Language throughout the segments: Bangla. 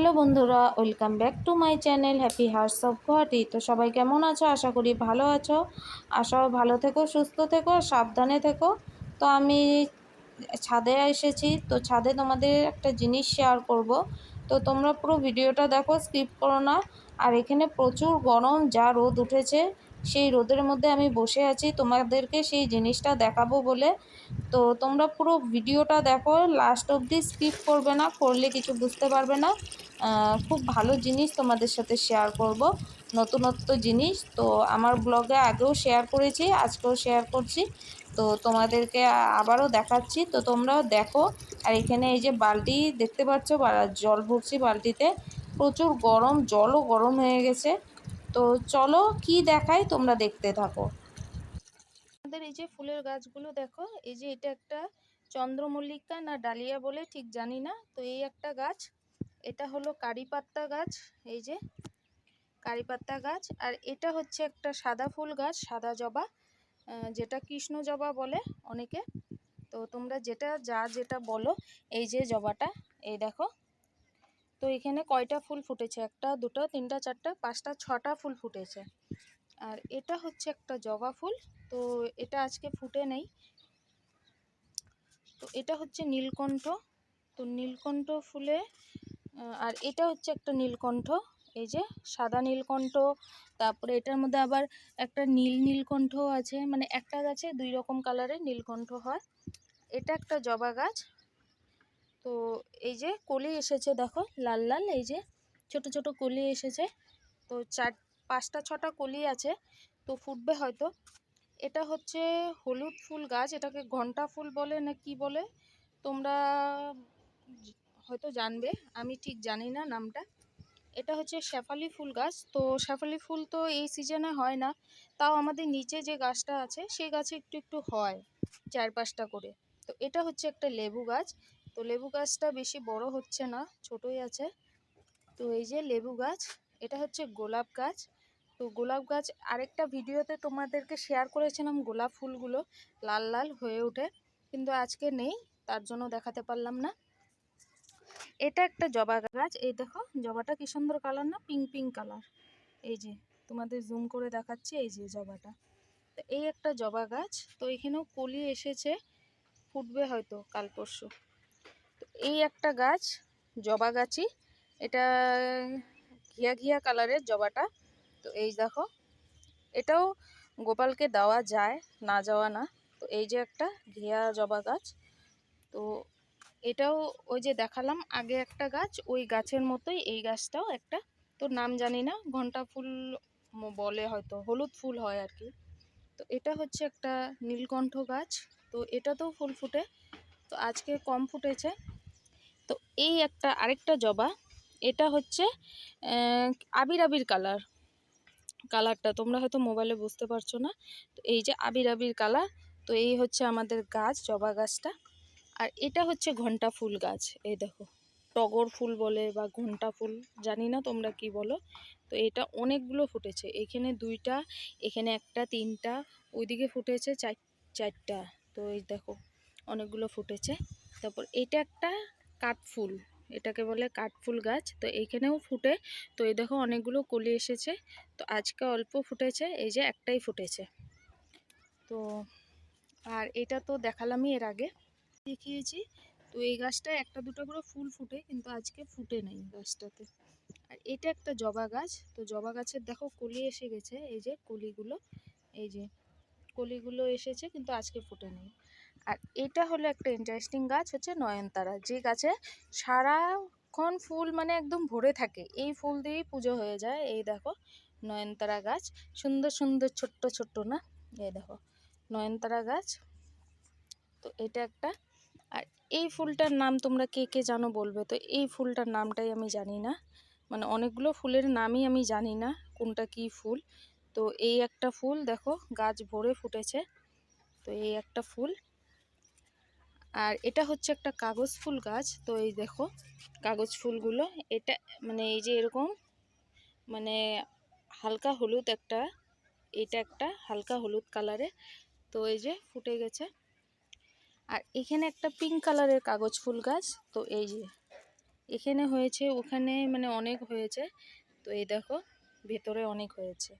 হ্যালো বন্ধুরা, welcome back to my channel happy hearts of Guwahati. তো সবাই কেমন আছো? আশা করি ভালো আছো। আশাও ভালো থেকো, সুস্থ থেকো সাবধানে থেকো। তো আমি ছাদে এসেছি। তো ছাদে তোমাদের একটা জিনিস শেয়ার করব। তো তোমরা পুরো ভিডিওটা দেখো স্কিপ করো না। আর এখানে প্রচুর গরম, যা রোদ উঠেছে। সেই রোদের মধ্যে আমি বসে আছি, তোমাদেরকে সেই জিনিসটা দেখাবো বলে। তো তোমরা পুরো ভিডিওটা দেখো লাস্ট অবধি স্কিপ করবে না, করলে কিছু বুঝতে পারবে না। খুব ভালো জিনিস তোমাদের সাথে শেয়ার করব, নতুনত্ব জিনিস। তো আমার ব্লগে আগেও শেয়ার করেছি, আজকেও শেয়ার করছি। তো তোমাদেরকে আবারও দেখাচ্ছি। তো তোমরাও দেখো, আর এখানে এই যে বালতি দেখতে পাচ্ছ জল ভরছি বালতিতে। প্রচুর গরম, জলও গরম হয়ে গেছে। তো চলো কি দেখাই, তোমরা দেখতে থাকো। আমাদের এই যে ফুলের গাছগুলো দেখো, এই যে এটা একটা চন্দ্রমল্লিকা না ডালিয়া বলে ঠিক জানি না, তো এই একটা গাছ, এটা হলো কারি পাত্তা গাছ, এই যে কারি পাত্তা গাছ, আর এটা হচ্ছে একটা সাদা ফুল গাছ, সাদা জবা যেটা কৃষ্ণ জবা বলে অনেকে, তো তোমরা যেটা, যা যেটা বলো, এই যে জবাটা, এই দেখো। তো এখানে কয়টা ফুল ফুটেছে? একটা, দুটো, তিনটা, চারটা, পাঁচটা, ছটা ফুল ফুটেছে। আর এটা হচ্ছে একটা জবা ফুল, তো এটা আজকে ফুটে নেই। তো এটা হচ্ছে নীলকণ্ঠ। তো নীলকণ্ঠ ফুলে আর এটা হচ্ছে একটা নীলকণ্ঠ, এই যে সাদা নীলকণ্ঠ। তারপরে এটার মধ্যে আবার একটা নীল নীলকণ্ঠ আছে মানে একটা গাছে দুই রকম কালারের নীলকণ্ঠ হয়। এটা একটা জবা গাছ তো এই যে কলি এসেছে দেখো, লাল লাল, এই যে ছোট ছোট কলি এসেছে। তো চার, পাঁচটা ছটা কলি আছে, তো ফুটবে হয়তো। এটা হচ্ছে হলুদ ফুল গাছ, এটাকে ঘণ্টা ফুল বলে না কি বলে, তোমরা হয়তো জানবে, আমি ঠিক জানি না নামটা। এটা হচ্ছে শেফালি ফুল গাছ, তো শেফালি ফুল তো এই সিজনে হয় না, তাও আমাদের নিচে যে গাছটা আছে, সেই গাছে একটু একটু হয়, চার পাঁচটা করে। তো এটা হচ্ছে একটা লেবু গাছ তো লেবু গাছটা বেশি বড় হচ্ছে না, ছোটই আছে। তো এই যে লেবু গাছ, এটা হচ্ছে গোলাপ গাছ। তো গোলাপ গাছ আরেকটা ভিডিওতে তোমাদেরকে শেয়ার করেছিলাম গোলাপ ফুলগুলো, লাল লাল হয়ে ওঠে, কিন্তু আজকে নেই, তার জন্য দেখাতে পারলাম না। এটা একটা জবা গাছ, এই দেখো, জবাটা কি সুন্দর কালার না? পিঙ্ক পিঙ্ক কালার এই যে, তোমাদের জুম করে দেখাচ্ছি, এই যে জবাটা। তো এই একটা জবা গাছ, তো এখানেও কলি এসেছে, ফুটবে হয়তো কাল পরশু। এই একটা গাছ, জবা গাছই। এটা ঘিয়া ঘিয়া কালারের জবাটা। তো এই দেখো, এটাও গোপালকে দেওয়া যায়, না যাওয়া না। তো এই যে একটা ঘিয়া জবা গাছ। তো এটাও ওই যে দেখালাম, আগে একটা গাছ, ওই গাছের মতোই এই গাছটাও একটা। তো নাম জানি না, ঘণ্টা ফুল বলে হয়তো, হলুদ ফুল হয় আর কি। তো এটা হচ্ছে একটা নীলকণ্ঠ গাছ। তো এটাতেও ফুল ফুটে। তো আজকে কম ফুটেছে। তো এই একটা আরেকটা জবা, এটা হচ্ছে আবির আবির কালার। কালারটা তোমরা হয়তো মোবাইলে বুঝতে পারছ না। তো এই যে আবির আবির কালার, তো এই হচ্ছে আমাদের গাছ, জবা গাছটা। আর এটা হচ্ছে ঘণ্টা ফুল গাছ, এই দেখো। টগর ফুল বলে বা ঘণ্টা ফুল, জানি না তোমরা কি বলো। তো এটা অনেকগুলো ফুটেছে। এখানে দুইটা, এখানে একটা, তিনটা, ওইদিকে ফুটেছে চার, চারটা। তো এই দেখো, অনেকগুলো ফুটেছে। তারপর এটা একটা কাঠফুল, এটাকে বলে কাঠফুল গাছ। তো এইখানেও ফুটে। তো এই দেখো অনেকগুলো কলি এসেছে। তো আজকে অল্প ফুটেছে, এই যে একটাই ফুটেছে। তো আর এটা তো দেখালামই এর আগে। দেখিয়েছি। তো এই গাছটায় একটা দুটো করে ফুল ফুটে, কিন্তু আজকে ফুটে নেই গাছটাতে। আর এটা একটা জবা গাছ। তো জবা গাছের দেখো কলি এসে গেছে, এই যে কলিগুলো। এই যে কলিগুলো এসেছে, কিন্তু আজকে ফুটে নেই। আর এটা হলো একটা ইন্টারেস্টিং গাছ হচ্ছে নয়নতারা। যে গাছে সারাক্ষণ ফুল মানে একদম ভরে থাকে, এই ফুল দিয়েই পুজো হয়ে যায়। এই দেখো নয়নতারা গাছ, সুন্দর সুন্দর ছোট্ট ছোট্ট না? এই দেখো নয়নতারা গাছ, তো এটা একটা। আর এই ফুলটার নাম তোমরা কে কে জানো বলবে? তো এই ফুলটার নামটাই আমি জানি না। মানে অনেকগুলো ফুলের নামই আমি জানি না কোনটা কি ফুল। তো এই একটা ফুল দেখো, গাছ ভরে ফুটেছে। তো এই একটা ফুল। আর এটা হচ্ছে একটা কাগজ ফুল গাছ। তো এই দেখো কাগজ ফুলগুলো। এটা মানে এই যে এরকম মানে হালকা হলুদ একটা, এটা একটা হালকা হলুদ কালারে। তো এই যে ফুটে গেছে। আর এখানে একটা পিঙ্ক কালারের কাগজ ফুল গাছ। তো এই যে এখানে হয়েছে, ওখানে মানে অনেক হয়েছে। তো এই দেখো ভেতরে অনেক হয়েছে।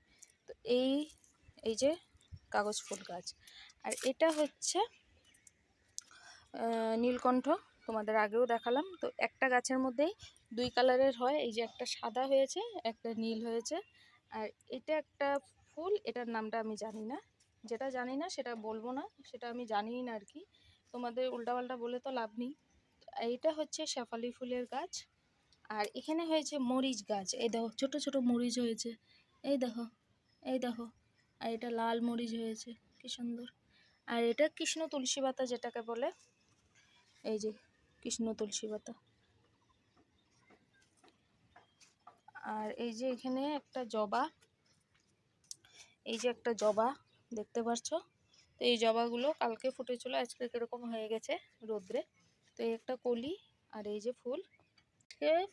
তো এই এই যে কাগজ ফুল গাছ। আর এটা হচ্ছে নীলকণ্ঠ তোমাদের আগেও দেখালাম। তো একটা গাছের মধ্যেই দুই কালারের হয়। এই যে একটা সাদা হয়েছে, একটা নীল হয়েছে। আর এটা একটা ফুল, এটার নামটা আমি জানি না। যেটা জানি না, সেটা বলব না, সেটা আমি জানিই না আর কি তোমাদের উল্টাপাল্টা বলে তো লাভ নেই। এইটা হচ্ছে শেফালি ফুলের গাছ। আর এখানে হয়েছে মরিচ গাছ। এই দেখো, ছোট ছোট মরিচ হয়েছে। এই দেখো এই দেখো। আর এটা লাল মরিচ হয়েছে। কি সুন্দর। আর এটা কৃষ্ণ তুলসী পাতা যেটাকে বলে এই যে কৃষ্ণ তুলসী পাতা। আর এই যে এখানে একটা জবা, এই যে একটা জবা দেখতে পাচ্ছ তো এই জবাগুলো কালকে ফুটেছিল, আজকে কীরকম হয়ে গেছে রোদ্রে। তো এই একটা কলি আর এই যে ফুল।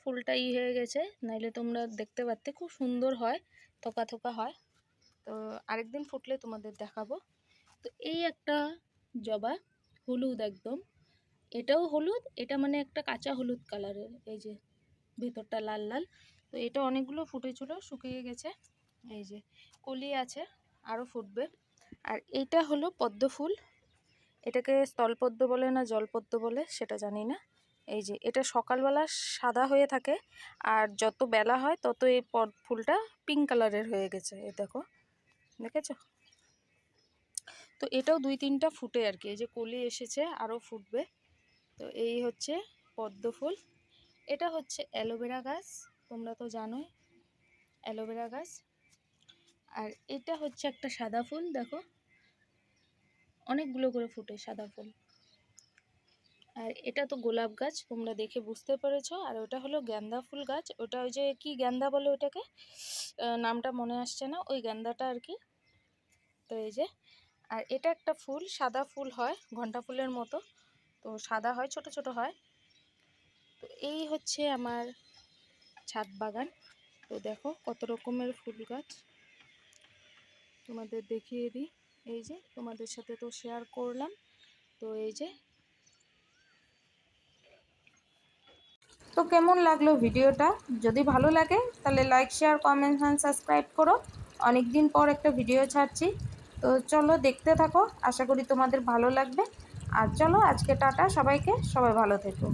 ফুলটা ই হয়ে গেছে, নাইলে তোমরা দেখতে পারতে খুব সুন্দর হয়, থোকা থোকা হয়। তো আরেকদিন ফুটলে তোমাদের দেখাবো। তো এই একটা জবা, হলুদ একদম। এটাও হলুদ, এটা মানে একটা কাঁচা হলুদ কালারের এই যে ভেতরটা লাল লাল। তো এটা অনেকগুলো ফুটেছিল, শুকিয়ে গেছে, এই যে কলি আছে আরও ফুটবে। আর এইটা হলো পদ্ম ফুল, এটাকে স্থলপদ্ম বলে না জলপদ্ম বলে সেটা জানি না। এই যে এটা সকালবেলা সাদা হয়ে থাকে, আর যত বেলা হয় তত এই পদ, ফুলটা পিঙ্ক কালারের হয়ে গেছে এ দেখো, দেখেছ? তো এটাও দুই তিনটা ফুটে আর কি, এই যে কলি এসেছে আরও ফুটবে। তো এই হচ্ছে পদ্ম ফুল। এটা হচ্ছে অ্যালোভেরা গাছ, তোমরা তো জানোই অ্যালোভেরা গাছ। আর এটা হচ্ছে একটা সাদা ফুল, দেখো। অনেকগুলো করে ফুটে সাদা ফুল। আর এটা তো গোলাপ গাছ, তোমরা দেখে বুঝতে পেরেছ। আর ওটা হলো গ্যান্দা ফুল গাছ। ওটা ওই যে কি গ্যান্দা বলে ওটাকে? নামটা মনে আসছে না, ওই গ্যান্দাটা আর কি। তো এই যে, আর এটা একটা ফুল, সাদা ফুল হয়, ঘণ্টা ফুলের মতো। তো সাদা হয়, ছোট ছোট হয়। তো এই হচ্ছে আমার ছাদ বাগান। তো দেখো কত রকমের ফুল গাছ। তোমাদের দেখিয়ে দিই। এই যে তোমাদের সাথে তো শেয়ার করলাম। তো এই যে তো কেমন লাগল ভিডিওটা? যদি ভালো লাগে, তাহলে like share comment and subscribe করো। অনেক দিন পর একটা ভিডিও ছাড়ছি। তো চলো দেখতে থাকো। আশা করি তোমাদের ভালো লাগবে। আর চলো আজকে টাটা সবাইকে সবাই ভালো থেকো।